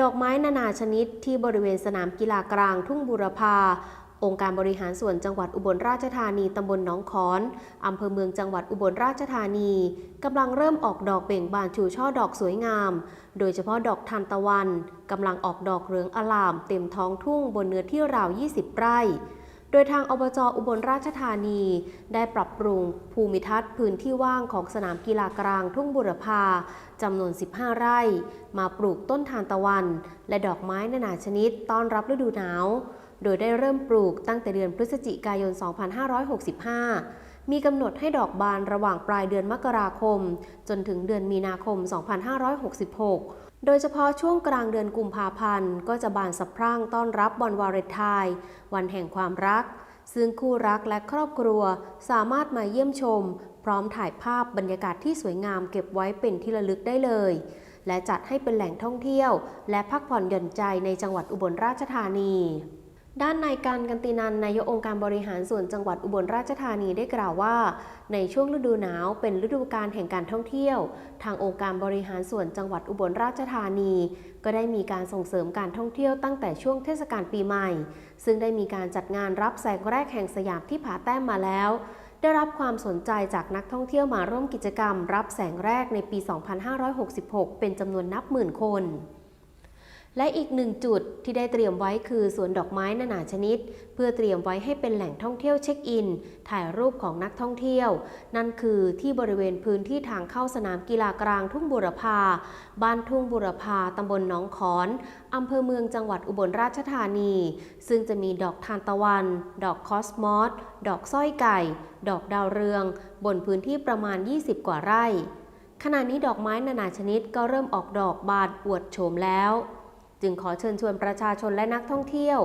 ดอกไม้นานาชนิดที่บริเวณสนามกีฬากลางทุ่งบุรพา องค์การบริหารส่วนจังหวัดอุบลราชธานีตำบลหนองขอนอำเภอเมืองจังหวัดอุบลราชธานีกำลังเริ่มออกดอกเบ่งบานชูช่อดอกสวยงาม โดยเฉพาะดอกทานตะวันกำลังออกดอกเหลืองอลามเต็มท้องทุ่งบนเนื้อที่ราว 20 ไร่ โดยทางอบจอุบลราชธานี ได้ปรับปรุงภูมิทัศน์พื้นที่ว่างของสนามกีฬากลางทุ่งบุรพาจำนวน 15 ไร่ มาปลูกต้นทานตะวัน และดอกไม้นานาชนิดต้อนรับฤดูหนาว โดยได้เริ่มปลูกตั้งแต่เดือนพฤศจิกายน 2565 มีกำหนดให้ดอกบานระหว่างปลายเดือนมกราคม จนถึงเดือนมีนาคม 2566 โดยเฉพาะช่วงกลางเดือนกุมภาพันธ์ ก็จะบานสะพรั่งต้อนรับบอลวาเลนไทน์วันแห่งความรัก ซึ่งคู่รักและครอบครัวสามารถมาเยี่ยมชม พร้อมถ่ายภาพบรรยากาศที่สวยงามเก็บไว้เป็นที่ระลึกได้เลย และจัดให้เป็นแหล่งท่องเที่ยว และพักผ่อนหย่อนใจในจังหวัดอุบลราชธานี ด้านนายการกันตินันนายกองค์การบริหารส่วนจังหวัดอุบลราชธานีได้กล่าวว่า ในช่วงฤดูหนาวเป็นฤดูการแห่งการท่องเที่ยว ทางองค์การบริหารส่วนจังหวัดอุบลราชธานี ก็ได้มีการส่งเสริมการท่องเที่ยวตั้งแต่ช่วงเทศกาลปีใหม่ ซึ่งได้มีการจัดงานรับแสงแรกแห่งสยามที่ผาแต้มมาแล้ว ได้รับความสนใจจากนักท่องเที่ยวมาร่วมกิจกรรม รับแสงแรกในปี 2566 เป็นจำนวนนับหมื่นคน และอีกหนึ่งจุดที่ได้เตรียมไว้คือสวนดอกไม้นานาชนิด เพื่อเตรียมไว้ให้เป็นแหล่งท่องเที่ยวเช็คอิน ถ่ายรูปของนักท่องเที่ยว นั่นคือที่บริเวณพื้นที่ทางเข้าสนามกีฬากลางทุ่งบุรพา บ้านทุ่งบุรพาตำบลหนองขอนอำเภอเมืองจังหวัดอุบลราชธานี ซึ่งจะมีดอกทานตะวัน ดอกคอสมอสดอกสร้อยไก่ ดอกดาวเรือง บนพื้นที่ประมาณ 20 กว่าไร่ขณะนี้ดอกไม้นานาชนิดก็เริ่มออกดอกบานอวดโฉมแล้ว จึงขอเชิญชวนประชาชนและนักท่องเที่ยว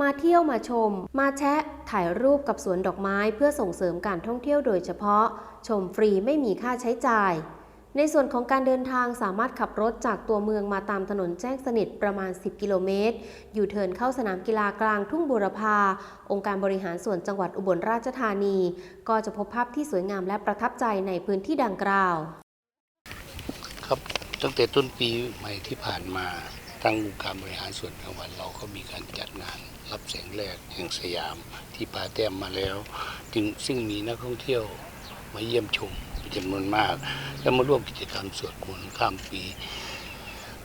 มาเที่ยวมาชม มาแชะถ่ายรูปกับสวนดอกไม้เพื่อส่งเสริมการท่องเที่ยวโดยเฉพาะ ชมฟรีไม่มีค่าใช้จ่าย ในส่วนของการเดินทางสามารถขับรถจากตัวเมืองมาตามถนนแจ้งสนิทประมาณ 10 กิโลเมตร อยู่เทินเข้าสนามกีฬากลางทุ่งบุรพา องค์การบริหารส่วนจังหวัดอุบลราชธานี ก็จะพบภาพที่สวยงามและประทับใจในพื้นที่ดังกล่าว ครับตั้งแต่ต้นปีใหม่ที่ผ่านมา ทางองค์การบริหารส่วนจังหวัดเราก็มีการจัดงานรับแสงแรกแห่งสยามที่ปาแต้มมาแล้ว จึงซึ่งมีนักท่องเที่ยวมาเยี่ยมชมเป็นจำนวนมาก และมาร่วมกิจกรรมสวดมนต์ข้ามปี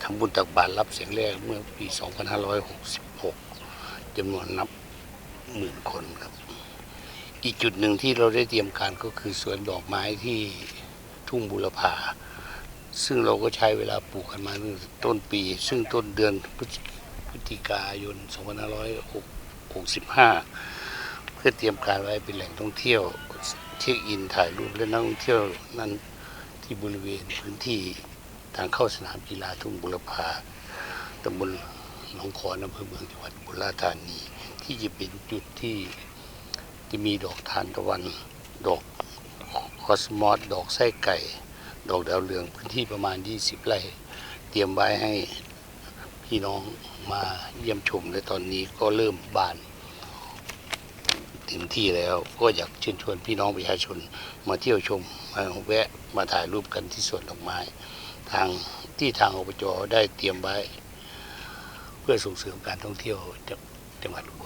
ทำบุญตักบาตรรับแสงแรกเมื่อปี 2566จำนวนนับหมื่นคนครับ อีกจุดหนึ่งที่เราได้เตรียมการก็คือสวนดอกไม้ที่ทุ่งบุรพา ซึ่งเราก็ใช้เวลาปลูกกันมาตั้งต้นปี ซึ่งต้นเดือนพฤศจิกายน 2565 เพื่อเตรียมการไว้เป็นแหล่งท่องเที่ยวเช็คอินถ่ายรูปและนักท่องเที่ยวนั้นที่บริเวณพื้นที่ทางเข้าสนามกีฬาทุ่งบุรพาตำบลหนองขอนอำเภอเมืองจังหวัดบุรีรัมย์ที่จะเป็นจุดที่จะมีดอกทานตะวัน ดอกคอสมอส ดอกไส้ไก่ ดอกดาวเรืองพื้นที่ประมาณ 20 ไร่เตรียมไว้ให้พี่น้องมาเยี่ยมชมและตอนนี้ก็เริ่มบานเต็มที่แล้วก็อยากเชิญชวนพี่น้องประชาชนมาเที่ยวชมมาแวะมาถ่ายรูปกันที่สวนดอกไม้ ทางที่ทางอบจได้เตรียมไว้ เพื่อส่งเสริมการท่องเที่ยวจังหวัดอุบ